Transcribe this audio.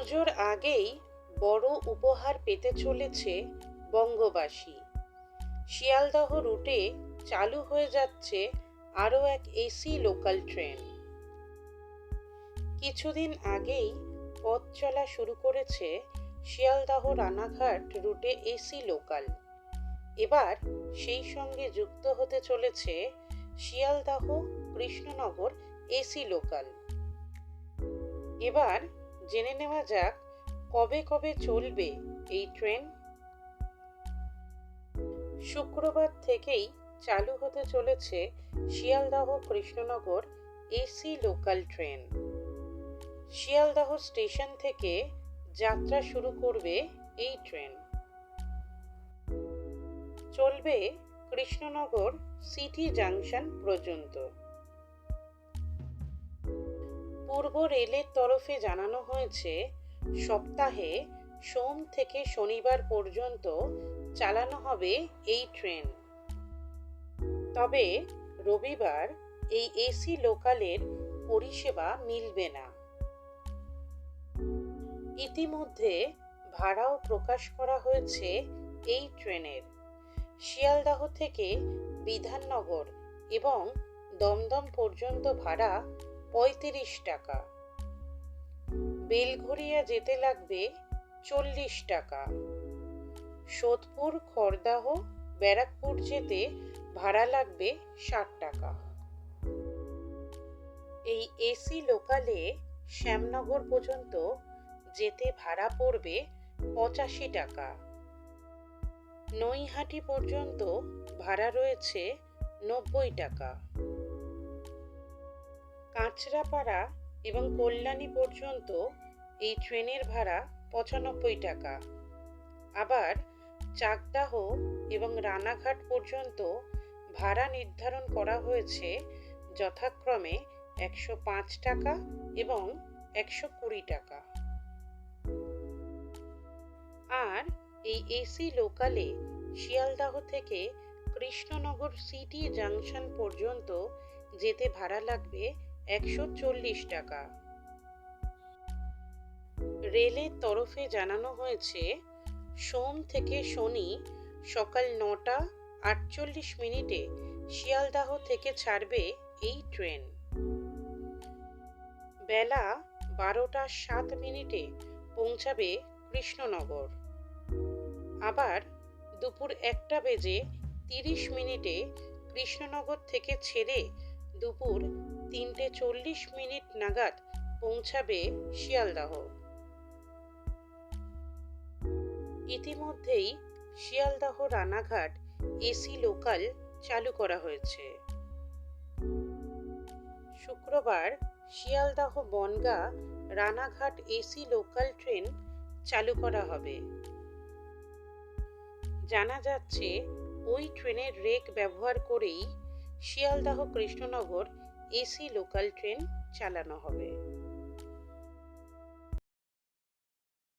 পুজোর আগেই বড় উপহার পেতে চলেছে বঙ্গবাসী। শিয়ালদহ রুটে চালু হয়ে যাচ্ছে আরও এক এসি লোকাল ট্রেন। কিছুদিন আগেই পথ চলা শুরু করেছে শিয়ালদহ রানাঘাট রুটে এসি লোকাল। এবার সেই সঙ্গে যুক্ত হতে চলেছে শিয়ালদাহ কৃষ্ণনগর এসি লোকাল। এবার জেনে নেওয়া যাক কবে কবে চলবে এই ট্রেন। শুক্রবার থেকেই চালু হতে চলেছে Sealdah Krishnanagar AC local train. Sealdah station থেকে যাত্রা শুরু করবে এই ট্রেন। চলবে কৃষ্ণনগর সিটি জাংশন পর্যন্ত। পূর্ব রেলের তরফে জানানো হয়েছে, সপ্তাহে সোম থেকে শনিবার পর্যন্ত চালানো হবে এই ট্রেন। তবে রবিবার এই এসি লোকালের পরিষেবা মিলবে না। ইতিমধ্যে ভাড়াও প্রকাশ করা হয়েছে এই ট্রেনের। শিয়ালদাহ থেকে বিধাননগর এবং দমদম পর্যন্ত ভাড়া পঁয়ত্রিশ টাকা। বেলঘরিয়া যেতে লাগবে চল্লিশ টাকা। সোদপুর, খড়দাহ, ব্যারাকপুর যেতে ভাড়া লাগবে ষাট টাকা। এই এসি লোকালে শ্যামনগর পর্যন্ত যেতে ভাড়া পড়বে পঁচাশি টাকা। নৈহাটি পর্যন্ত ভাড়া রয়েছে নব্বই টাকা। কাঁচরাপাড়া এবং কল্যাণী পর্যন্ত এই ট্রেনের ভাড়া পঁচানব্বই টাকা। আবার চাকদাহ এবং রানাঘাট পর্যন্ত ভাড়া নির্ধারণ করা হয়েছে যথাক্রমে একশো পাঁচ টাকা এবং একশো কুড়ি টাকা। আর এই এসি লোকালে শিয়ালদাহ থেকে কৃষ্ণনগর সিটি জাংশন পর্যন্ত যেতে ভাড়া লাগবে একশো চল্লিশ টাকা। রেলের তরফে জানানো হয়েছে, সোম থেকে শনি সকাল নটা আটচল্লিশ মিনিটে শিয়ালদাহ থেকে ছাড়বে এই ট্রেন। বেলা বারোটা সাত মিনিটে পৌঁছাবে কৃষ্ণনগর। আবার দুপুর একটা বেজে তিরিশ মিনিটে কৃষ্ণনগর থেকে ছেড়ে দুপুর তিনটে চল্লিশ মিনিট নাগাদ পৌঁছাবে শিয়ালদাহ। ইতিমধ্যেই শিয়ালদাহ রানাঘাট এসি লোকাল চালু করা হয়েছে। শুক্রবার Sealdah Bongaon Ranaghat AC local train চালু করা হবে। জানা যাচ্ছে, ওই ট্রেনের রেক ব্যবহার করেই Sealdah Krishnanagar AC local train চালানো হবে।